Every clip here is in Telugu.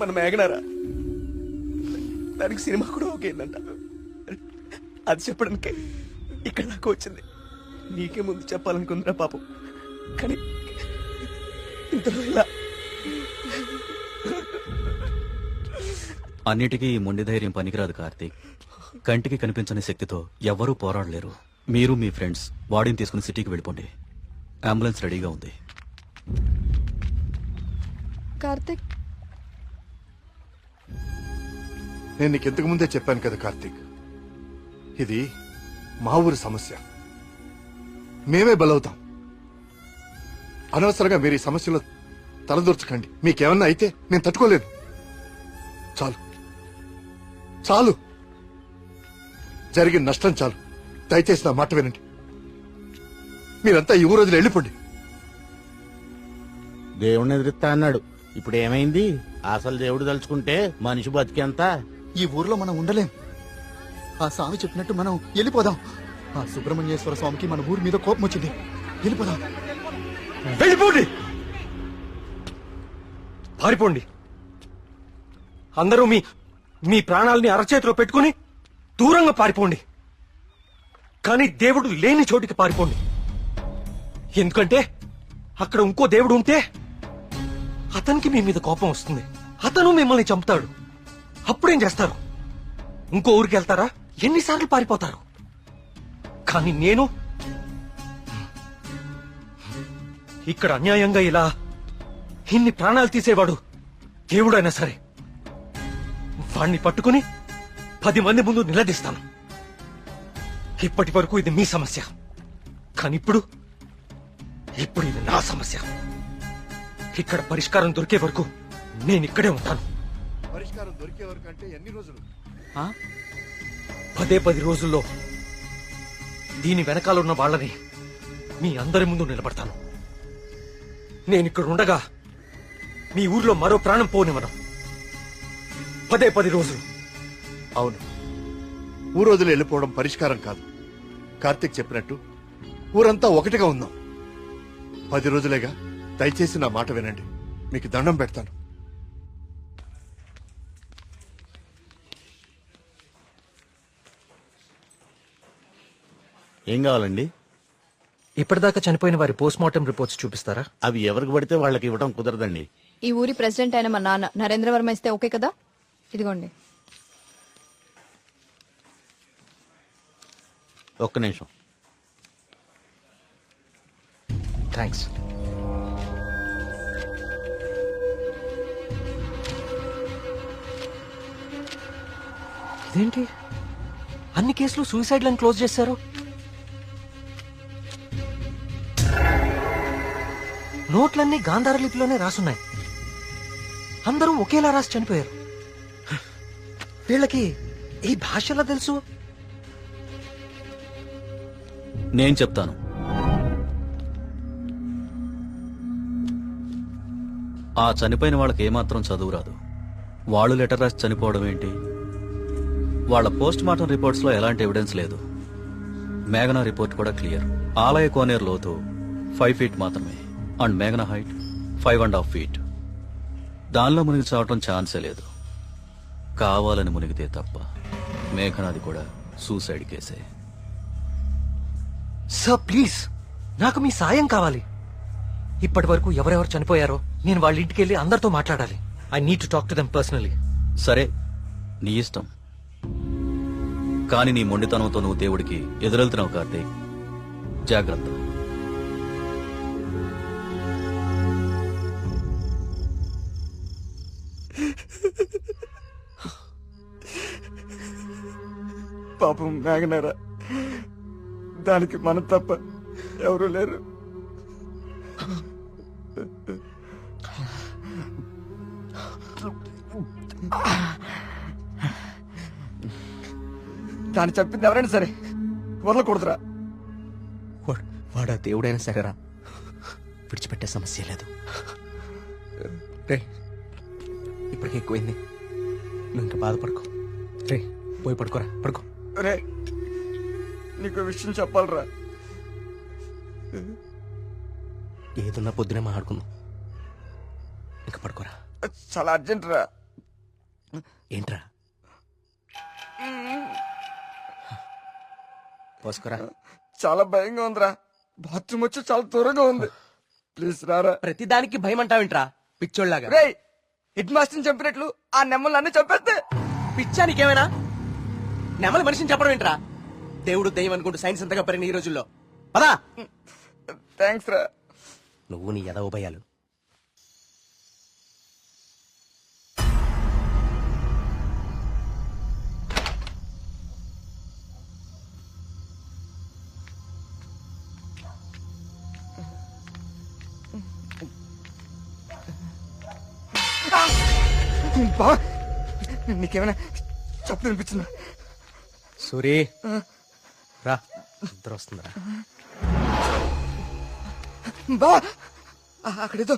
మన మేఘనారా? దానికి సినిమా కూడా ఓకేందంట అది చెప్పడానికి ఇక్కడ దాకా వచ్చింది. నీకే ముందు చెప్పాలనుకుందిరా పాపం. కానీ ఇంతలో ఇలా అన్నిటికీ ఈ మొండి ధైర్యం పనికిరాదు కార్తీక్. కంటికి కనిపించని శక్తితో ఎవ్వరూ పోరాడలేరు. మీరు మీ ఫ్రెండ్స్ బాడీని తీసుకుని సిటీకి వెళ్ళిపోండి. అంబులెన్స్ రెడీగా ఉంది. కార్తిక్ నేను నీకు ఇంతకు ముందే చెప్పాను కదా కార్తీక్. ఇది మా ఊరి సమస్య. మేమే బలవుతాం. అనవసరంగా మీరు ఈ సమస్యలో తలదూర్చకండి. మీకేమన్నా అయితే నేను తట్టుకోలేదు చాలు. చాలు. జరిగిన నష్టం చాలు. దయచేసి నా మాట వినండి. మీరంతా ఈ ఊరోజులు వెళ్ళిపోండి. దేవుడిని ఎదిరిస్తా అన్నాడు. ఇప్పుడు ఏమైంది అసలు దేవుడు తలుచుకుంటే మనిషి బతికేంత? ఈ ఊర్లో మనం ఉండలేం. ఆ స్వామి చెప్పినట్టు మనం వెళ్ళిపోదాం. ఆ సుబ్రహ్మణ్యేశ్వర స్వామికి మన ఊరి మీద కోపం వచ్చింది. వెళ్ళిపోదాం. వెళ్ళిపోండి. పారిపోండి. అందరూ మీ మీ ప్రాణాలని అరచేతిలో పెట్టుకుని దూరంగా పారిపోండి. కానీ దేవుడు లేని చోటికి పారిపోండి. ఎందుకంటే అక్కడ ఇంకో దేవుడు ఉంటే అతనికి మీ మీద కోపం వస్తుంది. అతను మిమ్మల్ని చంపుతాడు. అప్పుడేం చేస్తారు? ఇంకో ఊరికి వెళ్తారా? ఎన్నిసార్లు పారిపోతారు? కానీ నేను ఇక్కడ అన్యాయంగా ఇలా ఇన్ని ప్రాణాలు తీసేవాడు దేవుడైనా సరే. వాణ్ణి పట్టుకుని పది మంది ముందు నిలదీస్తాను. ఇప్పటి వరకు ఇది మీ సమస్య. కానీ ఇప్పుడు ఇప్పుడు ఇది నా సమస్య. ఇక్కడ పరిష్కారం దొరికే వరకు నేను ఇక్కడే ఉంటాను. పరిష్కారం దొరికే వరకు అంటే ఎన్ని రోజులు? పదే పది రోజుల్లో దీని వెనకాల ఉన్న వాళ్ళని మీ అందరి ముందు నిలబడతాను. నేను ఇక్కడ ఉండగా మీ ఊర్లో మరో ప్రాణం పోనివ్వను. పదే పది రోజులు. అవును. ఊరు వదిలి వెళ్ళిపోవడం పరిష్కారం కాదు. కార్తీక్ చెప్పినట్టు ఊరంతా ఒకటిగా ఉందాం. పది రోజులేగా దయచేసి నా మాట వినండి. మీకు దండం పెడతాను. ఏం కావాలండి? ఇప్పటిదాకా చనిపోయిన వారి పోస్ట్ మార్టం రిపోర్ట్స్ చూపిస్తారా? అవి ఎవరికి పడితే వాళ్ళకి ఇవ్వడం కుదరదండి. ఈ ఊరి ప్రెసిడెంట్ అయిన మా నాన్న నరేంద్ర వర్మ ఇస్తే ఓకే కదా? ఇదిగోండి. ఒక్క నిమిషం. థ్యాంక్స్ ఇదేంటి? అన్ని కేసులు సూసైడ్లను క్లోజ్ చేశారు? నోట్లన్నీ గాంధార లిపిలోనే రాసున్నాయి. అందరూ ఒకేలా రాసి చనిపోయారు. వీళ్ళకి ఈ భాషలా తెలుసు? నేను చెప్తాను. ఆ చనిపోయిన వాళ్ళకి ఏమాత్రం చదువు రాదు. వాళ్ళు లెటర్ రాసి చనిపోవడం ఏంటి? వాళ్ళ పోస్ట్ మార్టం రిపోర్ట్స్లో ఎలాంటి ఎవిడెన్స్ లేదు. మేఘనా రిపోర్ట్ కూడా క్లియర్. ఆలయ కోనేరు లోతు ఫైవ్ ఫీట్ మాత్రమే. అండ్ మేఘనా height five and half feet. దానిలో మునిగి చావటం ఛాన్సే లేదు. కావాలని మునిగితే తప్ప మేఘనాది కూడా సూసైడ్ కేసే. సార్ ప్లీజ్ నాకు మీ సాయం కావాలి. ఇప్పటి వరకు ఎవరెవరు చనిపోయారో నేను వాళ్ళ ఇంటికి వెళ్ళి అందరితో మాట్లాడాలి. I need to talk to them personally సరే నీ ఇష్టం. కానీ నీ మొండితనంతో నువ్వు దేవుడికి ఎదురెళ్తున్నావు కార్తీక్. జాగ్రత్త. పాపం మేఘనరా. దానికి మనం తప్ప ఎవరు లేరు. దాన్ని చెప్పింది ఎవరైనా సరే వదలకూడదురా. వాడు దేవుడైనా సరేరా విడిచిపెట్టే సమస్య లేదు. రే ఇప్పటికే ఎక్కువైంది. నువ్వు ఇంకా బాధపడుకో. రే పోయి పడుకోరా పడుకో. రే నీకు విషయం చెప్పాలరా. ఏదున్నా పొద్దునే మాట్లాడుకుందాం. ఇంకా పడుకోరా. చాలా అర్జెంట్ రా ఏంట్రా? పోసుకోరా. చాలా భయంగా ఉందిరా. బాత్రూమ్ వచ్చి చాలా దూరంగా ఉంది. ప్లీజ్ రారా. ప్రతిదానికి భయం అంటావేంట్రా పిచ్చోళ్ళలాగా. రే హెడ్ మాస్టర్ చంపినట్లు ఆ నెమ్మల్ని అన్ని చంపేస్తే. పిచ్చా నీకేమైనా నెమలి మనిషిని చెప్పడం ఏంట్రా? దేవుడు దయ్యం అనుకుంటూ సైన్స్ అంతగా పెరిగిన ఈ రోజుల్లో. పదా! థ్యాంక్స్ రా. నువ్వు నీ ఎదవ భయాలు. బా నీకేమైనా చెప్పు అనిపించిందా సూరి. రా వస్తుందిరా. బా! అక్కడేదో.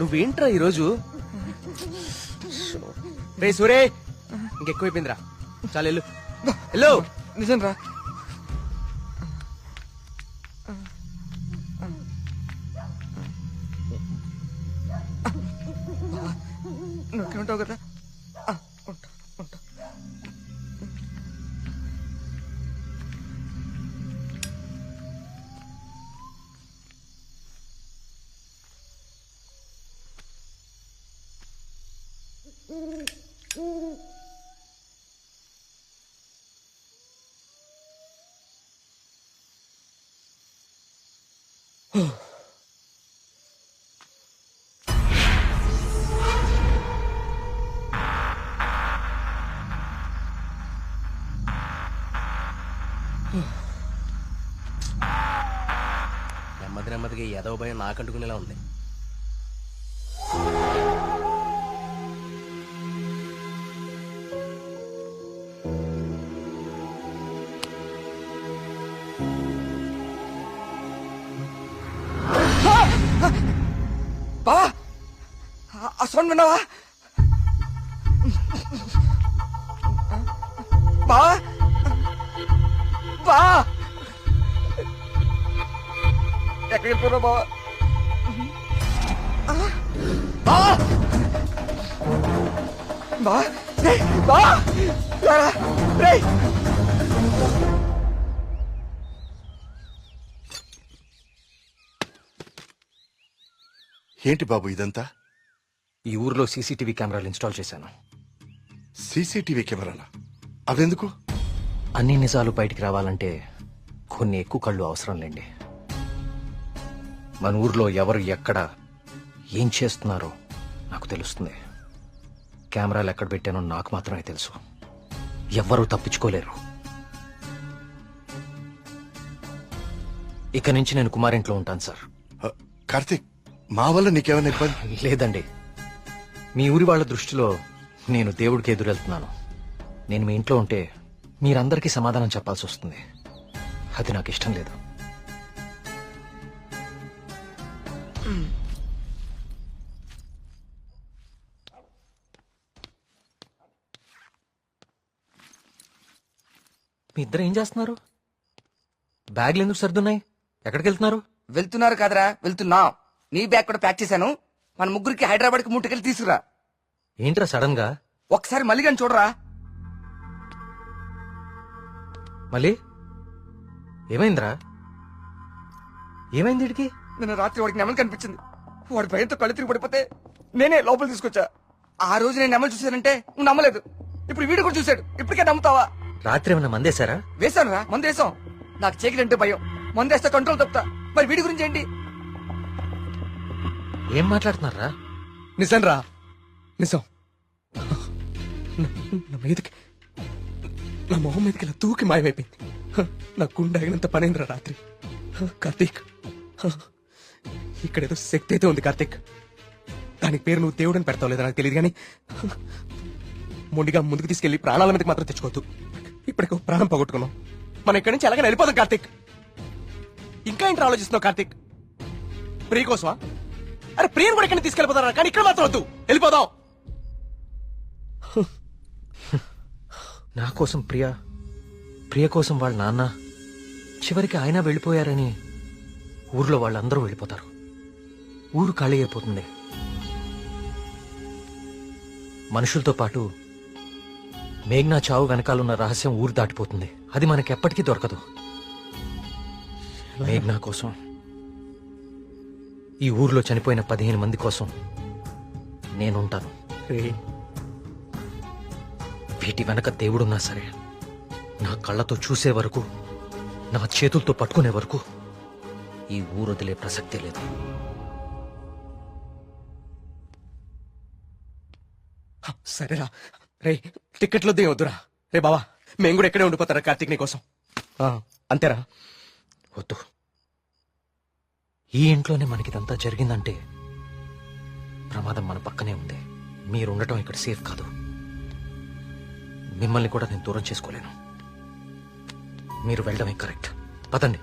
నువ్వేంట్రా ఈరోజు? రే సూరే ఇంకెక్కువైపోయిందిరా. చాలు వెళ్ళు. వెళ్ళు. నిజం రా నెమ్మదిగా ఈ ఎదవ భయం నాకంటుకునేలా ఉంది. బా! ఆ సౌండ్ విన్నావా? బా! బా! ఎక్కడికి బావా? బా బా రే బా రారా రే ఏంటి బాబు ఇదంతా? ఈ ఊర్లో సీసీటీవీ కెమెరాలు ఇన్స్టాల్ చేశాను. సీసీటీవీ కెమెరాలా అవెందుకు అన్ని నిజాలు బయటికి రావాలంటే కొన్ని ఎక్కువ కళ్ళు అవసరం లేండి. మన ఊర్లో ఎవరు ఎక్కడ ఏం చేస్తున్నారో నాకు తెలుస్తుంది. కెమెరాలు ఎక్కడ పెట్టానో నాకు మాత్రమే తెలుసు. ఎవ్వరూ తప్పించుకోలేరు. ఇక నుంచి నేను కుమారింట్లో ఉంటాను సార్. కార్తీక్ మా వల్ల నీకేమైనా ఇబ్బంది? లేదండి. మీ ఊరి వాళ్ళ దృష్టిలో నేను దేవుడికి ఎదురెళ్తున్నాను. నేను మీ ఇంట్లో ఉంటే మీరందరికీ సమాధానం చెప్పాల్సి వస్తుంది. అది నాకు ఇష్టం లేదు. మీ ఇద్దరు ఏం చేస్తున్నారు? బ్యాగ్లు ఎందుకు సర్దున్నాయి? ఎక్కడికి వెళ్తున్నారు? వెళ్తున్నారు కదరా వెళ్తున్నాం. నీ బ్యాగ్ కూడా ప్యాక్ చేశాను. మన ముగ్గురికి హైదరాబాద్కి ముట్టుకెళ్ళి తీసుకురా. ఏంట్రా సడన్గా? ఒకసారి మళ్ళీ కానీ చూడరా. మళ్ళీ? ఏమైందిరా? ఏమైంది వీడికి నిన్న రాత్రి వాడికి నెమలి కనిపించింది. వాడి భయంతో కళ్ళు తిరిగి పడిపోతే నేనే లోపల తీసుకొచ్చా. ఆ రోజు నేను నెమలి చూశానంటే నువ్వు నమ్మలేదు. ఇప్పుడు వీడు కూడా చూశాడు. ఇప్పటికే నమ్ముతావా? రాత్రి ఏమైనా మందేశారా? వేశాను రా మందు వేసాం నాకు చీకటి భయం. మందు వేస్తే కంట్రోల్ తప్పుతా. మరి వీడి గురించి ఏంటి? ఏం మాట్లాడుతున్నారా? నిజం రా నిజం. నా మీదకి నా మొహం మీదకి ఇలా తూకి మాయమైపోయింది. హ, నా గుండె ఆగినంత పనైందిరా రాత్రి. కార్తీక్. హ, ఇక్కడేదో శక్తి అయితే ఉంది కార్తీక్. దానికి పేరు నువ్వు దేవుడని పెడతావు లేదా నాకు తెలియదు కానీ హ, మొండిగా ముందుకు తీసుకెళ్ళి ప్రాణాల మీదకి మాత్రం తెచ్చుకోవద్దు. ఇప్పటికో ప్రాణం పోగొట్టుకున్నాం. మనం ఇక్కడి నుంచి ఎలాగైనా వెళ్ళిపోదాం కార్తిక్. ఇంకా ఏంటి ఆలోచిస్తున్నావు కార్తిక్? ప్రియ కోసమా? అరే ప్రియను కూడా ఇక్కడ తీసుకెళ్ళిపోతారా? కానీ ఇక్కడ మాత్రం వద్దు. వెళ్ళిపోదాం. నా కోసం ప్రియ ప్రియ కోసం వాళ్ళ నాన్న చివరికి ఆయన వెళ్ళిపోయారని ఊర్లో వాళ్ళందరూ వెళ్ళిపోతారు. ఊరు ఖాళీ అయిపోతుంది. మనుషులతో పాటు మేఘ్నా చావు వెనకాలన్న రహస్యం ఊరు దాటిపోతుంది. అది మనకెప్పటికీ దొరకదు. మేఘ్నా కోసం ఈ ఊర్లో చనిపోయిన పదిహేను మంది కోసం నేనుంటాను. వీటి వెనక దేవుడున్నా సరే నా కళ్ళతో చూసే వరకు నా చేతులతో పట్టుకునే వరకు ఈ ఊరు వదిలే ప్రసక్తే లేదు. సరేరా. రే టికెట్లు దిగొద్దురా రే బావా మేము కూడా ఎక్కడే ఉండిపోతారా కార్తీక్ నీ కోసం అంతేరా. వద్దు. ఈ ఇంట్లోనే మనకిదంతా జరిగిందంటే ప్రమాదం మన పక్కనే ఉంది. మీరు ఉండటం ఇక్కడ సేఫ్ కాదు. మిమ్మల్ని కూడా నేను దూరం చేసుకోలేను. మీరు వెళ్ళడమే కరెక్ట్. పదండి.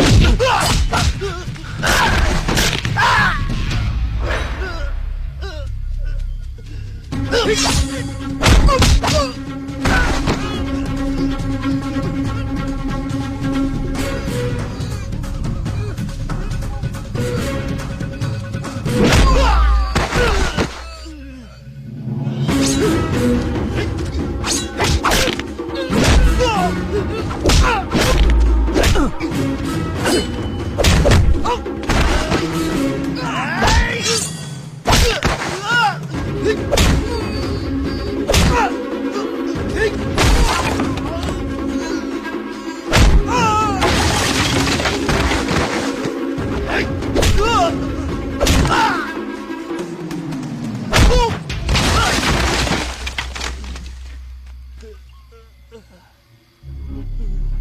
ఆ 呃呃